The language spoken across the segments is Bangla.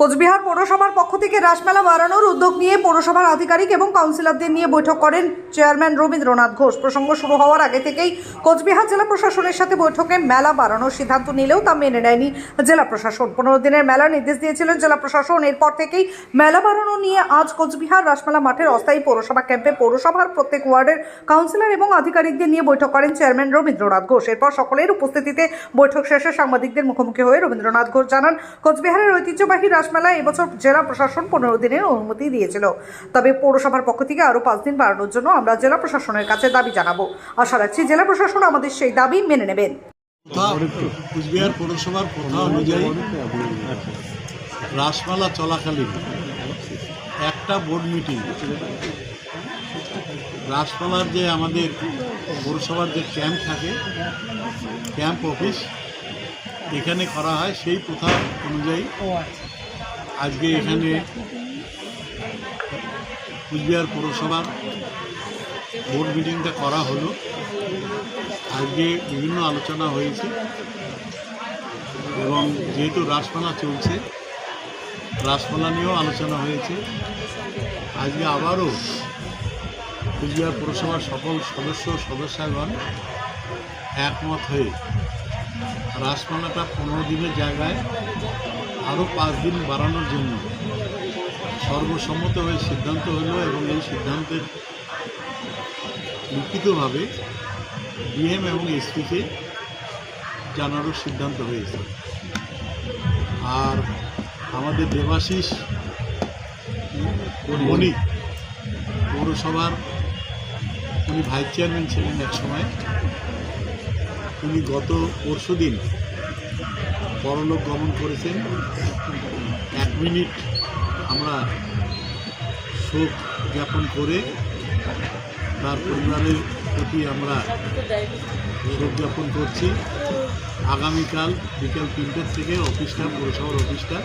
কোচবিহার পৌরসভার পক্ষ থেকে রাসমেলা বাড়ানোর উদ্যোগ নিয়ে পৌরসভার আধিকারিক এবং কাউন্সিলরদের নিয়ে বৈঠক করেন চেয়ারম্যান রবীন্দ্রনাথ ঘোষ। প্রসঙ্গ শুরু হওয়ার আগে থেকেই কোচবিহার জেলা প্রশাসনের সাথে বৈঠকে মেলা বাড়ানোর সিদ্ধান্ত নিলেও তা মেনে নেয়নি জেলা প্রশাসন। পনেরো দিনের মেলার নির্দেশ দিয়েছিলেন জেলা প্রশাসন। এরপর থেকেই মেলা বাড়ানো নিয়ে আজ কোচবিহার রাসমেলা মাঠের অস্থায়ী পৌরসভা ক্যাম্পে পৌরসভার প্রত্যেক ওয়ার্ডের কাউন্সিলর এবং আধিকারিকদের নিয়ে বৈঠক করেন চেয়ারম্যান রবীন্দ্রনাথ ঘোষ। এরপর সকলের উপস্থিতিতে বৈঠক শেষে সাংবাদিকদের মুখোমুখি হয়ে রবীন্দ্রনাথ ঘোষ জানান, কোচবিহারের ঐতিহ্যবাহী রাসমেলা এবছর জেলা প্রশাসন পনেরো দিনের অনুমতি দিয়েছিল। তবে পৌরসভার পক্ষ থেকে আরও পাঁচ দিন বাড়ানোর জন্য আমরা জেলা প্রশাসনের কাছে দাবি জানাব। আশা রাখছি জেলা প্রশাসন আমাদের সেই দাবি মেনে নেবেন। কুচবিহার পৌরসভার প্রথা অনুযায়ী রাসমেলা চলাকালীন একটা বোর্ড মিটিং রাসমেলার যে আমাদের পৌরসভার যে ক্যাম্প থাকে ক্যাম্প অফিস এখানে করা হয়। সেই প্রথা অনুযায়ী আজকে এখানে কুচবিহার পৌরসভার বোর্ড মিটিংটা করা হলো। আজকে বিভিন্ন আলোচনা হয়েছে এবং যেহেতু রাসমেলা চলছে, রাসমেলা নিয়েও আলোচনা হয়েছে। আজকে আবারও কুচবিহার পৌরসভার সকল সদস্য সদস্যগণ একমত হয়ে রাসমেলাটা পনেরো দিনের জায়গায় আরও পাঁচ দিন বাড়ানোর জন্য সর্বসম্মত হয়ে সিদ্ধান্ত হলো এবং এই সিদ্ধান্তের লিখিতভাবে ডিএম এবং এসপিকে জানানোর সিদ্ধান্ত হয়েছে। আর আমাদের দেবাশিস বণিক পৌরসভার উনি ভাইস চেয়ারম্যান ছিলেন এক সময়। উনি গত পরশু দিন পরলোক গমন করেছেন। এক মিনিট আমরা শোক জ্ঞাপন করে তার পরিবারের প্রতি আমরা শোক জ্ঞাপন করছি। আগামীকাল বিকেল তিনটের থেকে অফিসটা, পৌরসভার অফিসটা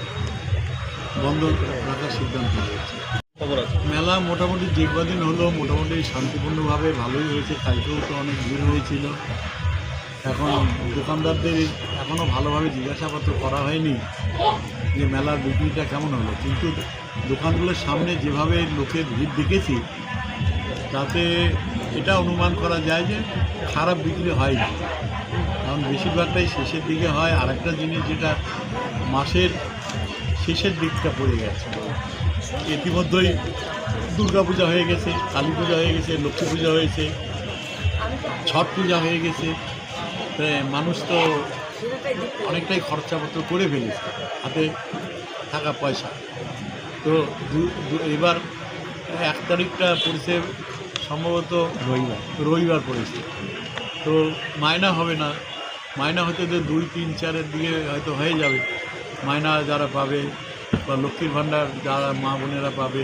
বন্ধ রাখার সিদ্ধান্ত হয়েছে। মেলা মোটামুটি যে কদিন হলো, মোটামুটি শান্তিপূর্ণভাবে ভালোই হয়েছে, কালকেও তো অনেক ভিড় হয়েছিল। এখন দোকানদারদের এখনও ভালোভাবে জিজ্ঞাসাপত্র করা হয়নি যে মেলার বিক্রিটা কেমন হলো। কিন্তু দোকানগুলোর সামনে যেভাবে লোকের ভিড় দেখেছি, তাতে এটা অনুমান করা যায় যে খারাপ বিক্রি হয়নি। কারণ বেশিরভাগটাই শেষের দিকে হয়, আরেকটা জিনিস যেটা মাসের শেষের দিকটা পড়ে গেছে। ইতিমধ্যেই দুর্গা পূজা হয়ে গেছে, কালী পূজা হয়ে গেছে, লক্ষ্মী পূজা হয়েছে, ছট পূজা হয়ে গেছে। মানুষ তো অনেকটাই খরচাপত্র করে ফেলেছে হাতে থাকা পয়সা। তো এবার এক তারিখটা পড়েছে সম্ভবত রবিবার। রবিবার পড়েছে। তো মায়না হবে না মায়না হতে তো দুই তিন চারের দিকে হয়তো হয়ে যাবে। মায়না যারা পাবে বা লক্ষ্মীর ভাণ্ডার যারা মা বোনেরা পাবে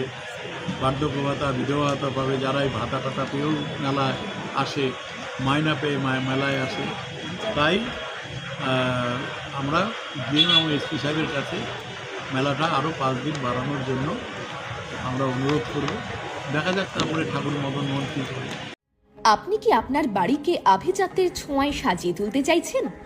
বার্ধক্য ভাতা বিধবা ভাতা পাবে যারা এই ভাতা টাতা পেয়েও মেলায় আসে মায়না পেয়ে মায় মেলায় আসে তাই আমরা ডিএম এবং এসপি সাহেবের কাছে মেলাটা আরও পাঁচ দিন বাড়ানোর জন্য আমরা অনুরোধ করব। দেখা যাক তারপরে ঠাকুর মদন করে আপনি কি আপনার বাড়িকে আভিজাত্যের ছোঁয়ায় সাজিয়ে তুলতে চাইছেন?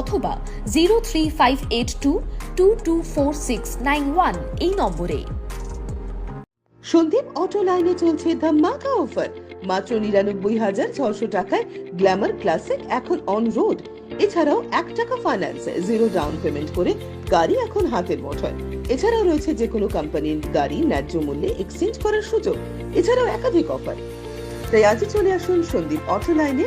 অথবা zero three five eight two two two four six nine one এই নম্বরে। সন্দীপ অটো লাইনে চলছে ধামাকা অফার। মাত্র নিরানব্বই হাজার ছশো টাকায় গ্ল্যামার ক্লাসিক এখন অন রোড এছাড়াও এক টাকা ফাইন্যান্স জিরো ডাউন পেমেন্ট করে গাড়ি এখন হাতের মুঠোয়। এছাড়াও রয়েছে যে কোনো কোম্পানির গাড়ি ন্যায্য মূল্যে এক্সচেঞ্জ করার সুযোগ। এছাড়াও একাধিক অফার তাই আজই চলে আসুন সন্দীপ অটো লাইনে